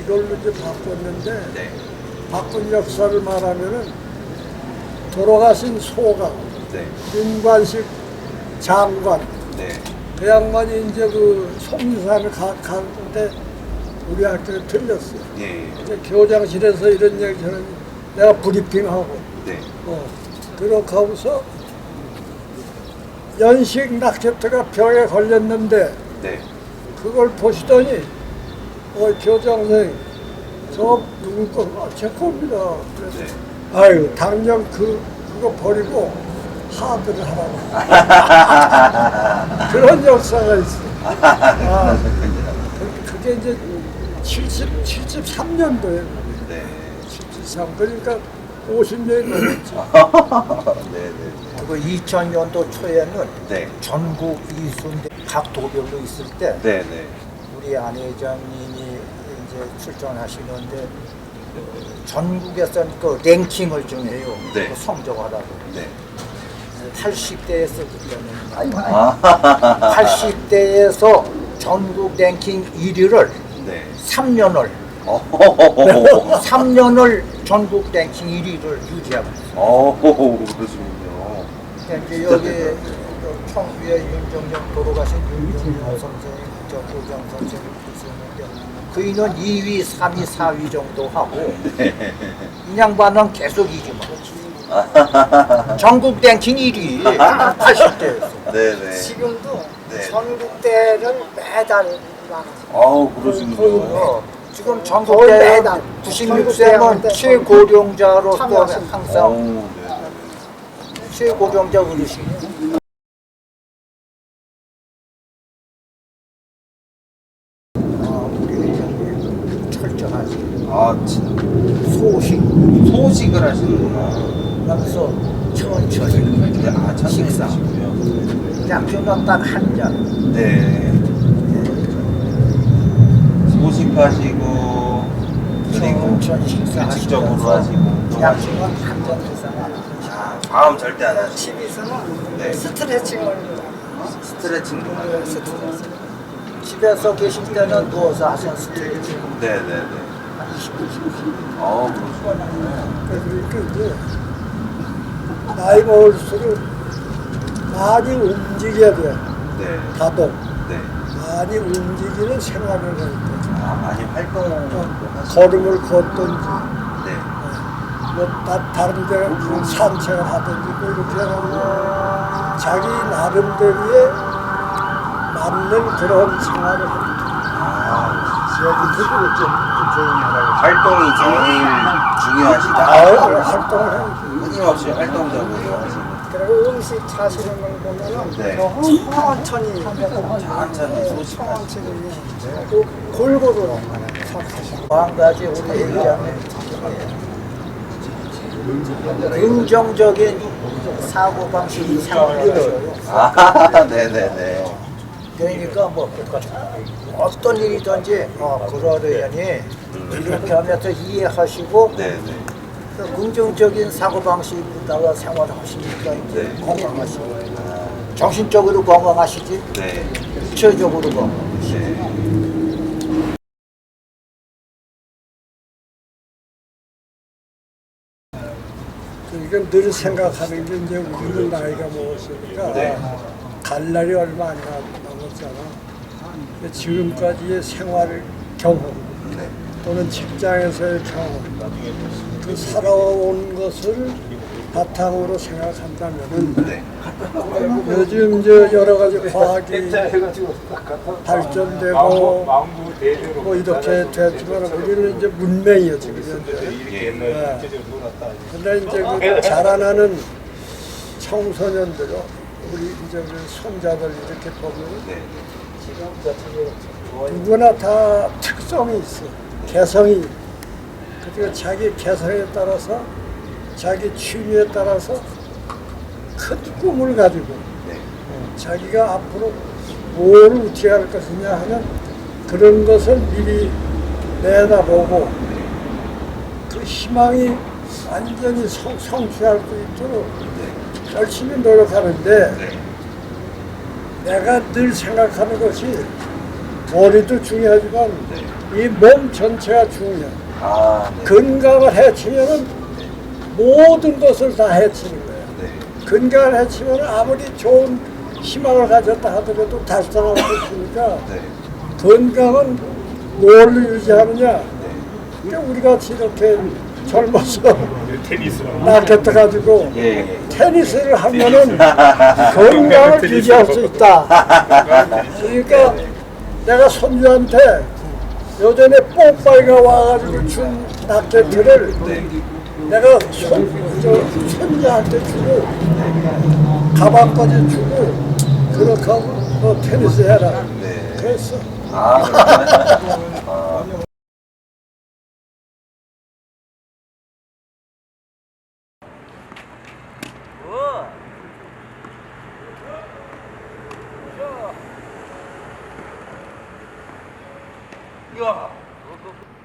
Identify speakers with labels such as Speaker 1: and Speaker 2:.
Speaker 1: 이걸로 이제 바꿨는데
Speaker 2: 네.
Speaker 1: 바꾼 역사를 말하면은 돌아가신 소강
Speaker 2: 네.
Speaker 1: 윤관식 장관
Speaker 2: 네.
Speaker 1: 그 양반이 이제 그 가, 가는데 우리 학교에.
Speaker 2: 예.
Speaker 1: 이제 교장실에서 이런 얘기 저런 내가 브리핑하고
Speaker 2: 네.
Speaker 1: 어 그렇게 하고서 연식 라켓트가 벽에 걸렸는데
Speaker 2: 네.
Speaker 1: 그걸 보시더니 어 교장 선생님 저 누구 거? 아, 제 겁니다. 그래서
Speaker 2: 네.
Speaker 1: 아유 당장 그 그거 버리고 하드를 하라고 그런 역사가 있어. 아, 그- 그게 이제 70 73년도에
Speaker 2: 네.
Speaker 1: 73 그러니까 50년이 넘었죠.
Speaker 2: 네. 네.
Speaker 3: 그리고 2000년도 초에는
Speaker 2: 네.
Speaker 3: 전국 이순대 각 도별로 있을 때
Speaker 2: 네. 네.
Speaker 3: 우리 안 회장님이 출전하시는데 그 전국에서 그 랭킹을 좀 해요.
Speaker 2: 네.
Speaker 3: 그 성적하라고.
Speaker 2: 네.
Speaker 3: 80대에서 그때는
Speaker 2: 아.
Speaker 3: 80대에서 전국 랭킹 1위를
Speaker 2: 네.
Speaker 3: 3년을
Speaker 2: 어.
Speaker 3: 3년을 전국 랭킹 1위를 유지하고 있어요.
Speaker 2: 어. 그러시군요.
Speaker 3: 이제 여기 그 청주에 윤정영 돌아가신 윤정영 선생님, 저 고정 선생님 그이는 2위, 3위, 4위 정도 하고
Speaker 2: 네.
Speaker 3: 이 양반은 계속 이기만 전국 랭킹 1위 80대였어.
Speaker 2: 네. 네.
Speaker 4: 지금도
Speaker 2: 네.
Speaker 4: 전국대를 매달 막
Speaker 2: 아우 그러시군요.
Speaker 3: 어, 지금
Speaker 4: 거의
Speaker 3: 전국대
Speaker 4: 매달
Speaker 3: 96세는
Speaker 4: 전국대한테
Speaker 3: 최고령자로서
Speaker 4: 참여하신
Speaker 3: 항상
Speaker 2: 어우, 네.
Speaker 3: 최고령자 어르신이에요. 아, 우리 회장님 철저하지.
Speaker 2: 아, 진
Speaker 3: 소식
Speaker 2: 소식을 하시는구나.
Speaker 3: 하면서 천천히
Speaker 2: 네, 아, 참
Speaker 3: 식사.
Speaker 2: 식사시고요.
Speaker 3: 약주는 딱한 잔.
Speaker 2: 네. 소식하시고 그리고
Speaker 3: 천천히
Speaker 2: 규칙적으로 하시고 또
Speaker 3: 약주는
Speaker 2: 하시고.
Speaker 3: 한잔 이상.
Speaker 2: 아, 다음 절대 안 하시고
Speaker 4: 집에서는
Speaker 2: 네.
Speaker 4: 스트레칭을
Speaker 2: 스트레칭도 하고.
Speaker 4: 스트레칭
Speaker 3: 집에서 계실 때는 누워서 하시는 스트레칭
Speaker 2: 네네네.
Speaker 3: 한 20분씩.
Speaker 2: 어 그러시구나.
Speaker 1: 그러니까 이제 나이 먹을수록 많이 움직여야 돼.
Speaker 2: 네.
Speaker 1: 가동.
Speaker 2: 네.
Speaker 1: 많이 움직이는 생활을 할 때.
Speaker 2: 아 많이 활동을.
Speaker 1: 걸음을 걷든지,
Speaker 2: 네.
Speaker 1: 뭐, 다, 다른 데 산책을 하든지, 뭐 이렇게 하고, 자기 나름대로의 맞는 그런 생활을 합니다.
Speaker 2: 활동이 제일 중요하시다.
Speaker 1: 아유, 활동을 해야지.
Speaker 2: 끊임없이 활동적으로 하시고.
Speaker 4: 그리고 음식 차시는 걸 보면은
Speaker 2: 네.
Speaker 4: 천천히
Speaker 2: 천천히 소식하시고.
Speaker 4: 천천히 또 골고루 하시고
Speaker 3: 한 가지 우리 회장님 긍정적인 사고 방식이 생겨요.
Speaker 2: 아 네네네.
Speaker 3: 그러니까 뭐 어떤 일이든지 어 그러려니 이렇게 하면서 이해하시고
Speaker 2: 네네.
Speaker 3: 또 긍정적인 사고 방식으로다가 생활하시니까 이제
Speaker 2: 네.
Speaker 3: 건강하시고 정신적으로 건강하시지
Speaker 2: 네.
Speaker 3: 육체적으로 건강.
Speaker 2: 네.
Speaker 1: 그러니까 늘 생각하는 게 이제 우리는 나이가 먹었으니까
Speaker 2: 네.
Speaker 1: 갈 날이 얼마 안 남- 남았잖아. 지금까지의 생활 경험
Speaker 2: 네.
Speaker 1: 또는 직장에서의 경험 그 살아온 것을 바탕으로 생각한다면은
Speaker 2: 네.
Speaker 1: 요즘 이제 여러 가지 과학이 발전되고 뭐 이렇게 됐지만 우리는 이제 문명이에요 지금 현재.
Speaker 2: 예.
Speaker 1: 네. 근데 이제 그 자라나는 청소년들, 우리 이제 그 손자들 이렇게 보면
Speaker 2: 네.
Speaker 1: 누구나 다 특성이 있어. 개성이. 그리고 자기 개성에 따라서 자기 취미에 따라서 큰 꿈을 가지고
Speaker 2: 네.
Speaker 1: 어, 자기가 앞으로 뭘 어떻게 할 것이냐 하는 그런 것을 미리 내다보고 그 희망이 완전히 성, 성취할 수 있도록 열심히 노력하는데
Speaker 2: 네.
Speaker 1: 내가 늘 생각하는 것이 머리도 중요하지만 이 몸 전체가 중요해.
Speaker 2: 아, 네.
Speaker 1: 건강을 해치면은 모든 것을 다 해치는.
Speaker 2: 네.
Speaker 1: 건강을 해치면 아무리 좋은 희망을 가졌다 하더라도 달성하고 싶으니까
Speaker 2: 네.
Speaker 1: 건강은 뭘로 유지하느냐?
Speaker 2: 네.
Speaker 1: 그러니까 우리 같이 이렇게 젊어서
Speaker 5: 테니스랑
Speaker 1: 라켓 가지고
Speaker 2: 예, 예.
Speaker 1: 테니스를 하면은 건강을 유지할 수 있다. 그러니까 내가 손주한테 요전에 뽀빠이가 와가지고 준 라켓을
Speaker 2: 네.
Speaker 1: 내가 손, 저, 손주한테 주고 가방까지 주고 그렇게 하고 너 테니스 해라.
Speaker 2: 네.
Speaker 1: 그랬어.
Speaker 2: 아, 行く
Speaker 5: わ。